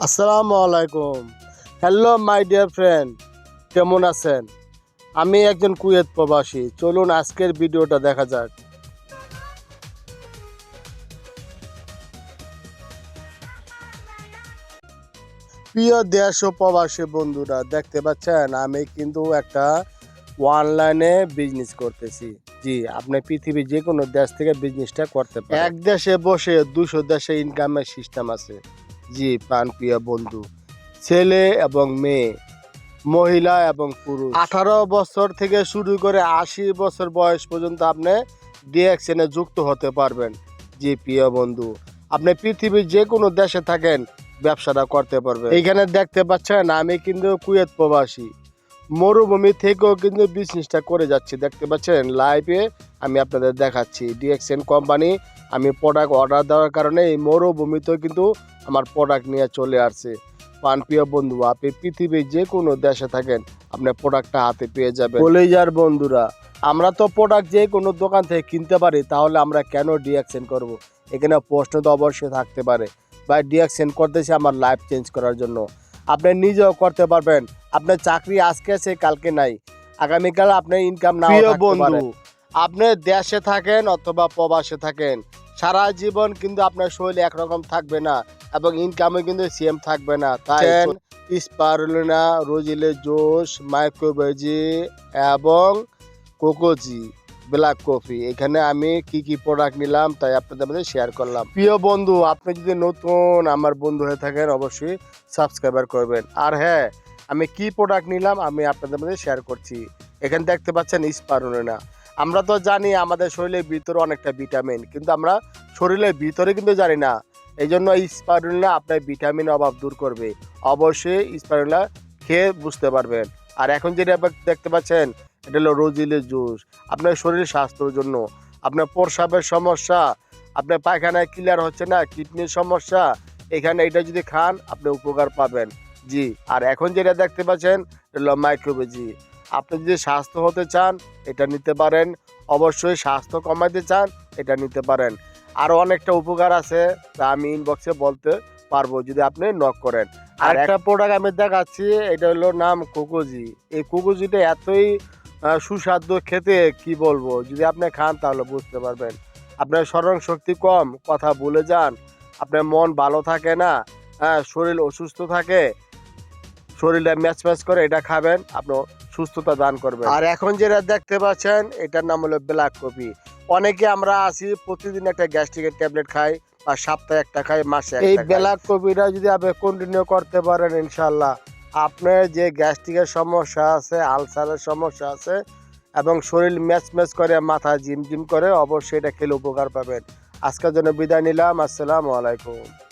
আসসালামু আলাইকুম। Hello my dear friend কেমন আছেন? আমি একজন কুয়েত প্রবাসী। চলুন আজকের ভিডিওটা দেখা যাক। প্রিয় দেশ ও প্রবাসী বন্ধুরা, দেখতে পাচ্ছেন, আমি কিন্তু একটা অনলাইনে বিজনেস করতেছি। জি, আপনি পৃথিবীর যে কোনো দেশ থেকে বিজনেসটা করতে পারেন। এক দেশে বসে দুশো দেশে ইনকামের সিস্টেম আছে। জি প্রাণ প্রিয় বন্ধু। ছেলে এবং মেয়ে, মহিলা এবং পুরুষ। আঠারো বছর থেকে শুরু করে আশি বছর বয়স পর্যন্ত আপনি ডিএক্সএনে যুক্ত হতে পারবেন। জি, প্রিয় বন্ধু, আপনি পৃথিবীর যে কোনো দেশে থাকেন, ব্যবসাটা করতে পারবেন। এখানে দেখতে পাচ্ছেন, আমি কিন্তু কুয়েত প্রবাসী। মরুভূমি থেকেও কিন্তু বিজনেসটা করে যাচ্ছি। দেখতে পাচ্ছেন লাইভে আমি আপনাদের দেখাচ্ছি। ডিএক্সএন কোম্পানি আমি প্রোডাক্ট অর্ডার দেওয়ার কারণে এই মরুভূমিতেও কিন্তু আমার প্রোডাক্ট নিয়ে চলে আসছে। পান প্রিয় বন্ধু আপনি পৃথিবীর যে কোনো দেশে থাকেন আপনার প্রোডাক্টটা হাতে পেয়ে যাবেন। কলেজার বন্ধুরা আমরা তো প্রোডাক্ট যে কোনো দোকান থেকে কিনতে পারি তাহলে আমরা কেন ডিএক্সেন করব। এখানে প্রশ্ন তো অবশ্যই থাকতে পারে। বা ডিএক্সেন করতেছি আমার লাইফ চেঞ্জ করার জন্য। আপনি নিজেও করতে পারবেন। আপনার চাকরি আজকে আছে কালকে নাই। আগামীকাল আপনার ইনকাম না বন্ধু। আপনি দেশে থাকেন অথবা প্রবাসে থাকেন সারা জীবন কিন্তু আপনার শৈলী একরকম থাকবে না এবং ইনকামে কিন্তু সেম থাকবে না। তাই স্পারুলিনা রোজিলে জোশ মাইক্রোভেজি এবং কোকোজি ব্ল্যাক কফি এখানে আমি কি কি প্রোডাক্ট নিলাম তাই আপনাদের মধ্যে শেয়ার করলাম। প্রিয় বন্ধু আপনি যদি নতুন আমার বন্ধু হয়ে থাকেন অবশ্যই সাবস্ক্রাইবার করবেন। আর হ্যাঁ আমি কি প্রোডাক্ট নিলাম আমি আপনাদের মধ্যে শেয়ার করছি। এখানে দেখতে পাচ্ছেন স্পারুলিনা আমরা তো জানি আমাদের শরীরের ভিতরে অনেকটা ভিটামিন কিন্তু আমরা শরীরের ভিতরে কিন্তু জানি না। এই জন্য স্পারুলিনা আপনার ভিটামিন অভাব দূর করবে। অবশ্যই স্পারুলিনা খেয়ে বুঝতে পারবেন। আর এখন যেটা দেখতে পাচ্ছেন, এটা হলো রোজিলের জুস। আপনার শরীর স্বাস্থ্যের জন্য। আপনার প্রস্রাবের সমস্যা, আপনার পায়খানায় ক্লিয়ার হচ্ছে না কিডনির সমস্যা, এখানে এটা যদি খান, আপনি উপকার পাবেন। জি, আর এখন যেটা দেখতে পাচ্ছেন, এটা হলো মাইক্রোবেজি আপনি যদি স্বাস্থ্য হতে চান এটা নিতে পারেন। অবশ্যই স্বাস্থ্য কমাইতে চান এটা নিতে পারেন। আরও অনেকটা উপকার আছে তা আমি ইনবক্সে বলতে পারব যদি আপনি নক করেন। আর একটা প্রোডাক্ট আমি দেখাচ্ছি এটা হলো নাম কোকোজি। এই কোকোজিটা এতই আহ, সুস্বাদু খেতে কি বলব? যদি আপনি খান তাহলে বুঝতে পারবেন। আপনার স্মরণ শক্তি কম কথা ভুলে যান। আপনার মন ভালো থাকে না হ্যাঁ শরীর অসুস্থ থাকে শরীরটা ম্যাচ ম্যাচ করে এটা খাবেন আপনি সুস্থতা দান করবেন। আর এখন যেটা দেখতে পাচ্ছেন এটার নাম হলো ব্ল্যাক কপি অনেকে আমরা আছি প্রতিদিন একটা গ্যাস্ট্রিকের ট্যাবলেট খাই বা সপ্তাহে একটা খাই মাসে এই ব্ল্যাক কফিটা যদি আপনি কন্টিনিউ করতে পারেন ইনশাল্লাহ আপনার যে গ্যাস্ট্রিকের সমস্যা আছে আলসারের সমস্যা আছে এবং শরীর ম্যাচ ম্যাচ করে মাথা জিম জিম করে অবশ্যই এটা খেলে উপকার পাবেন। আজকের জন্য বিদায় নিলাম আসসালামু আলাইকুম।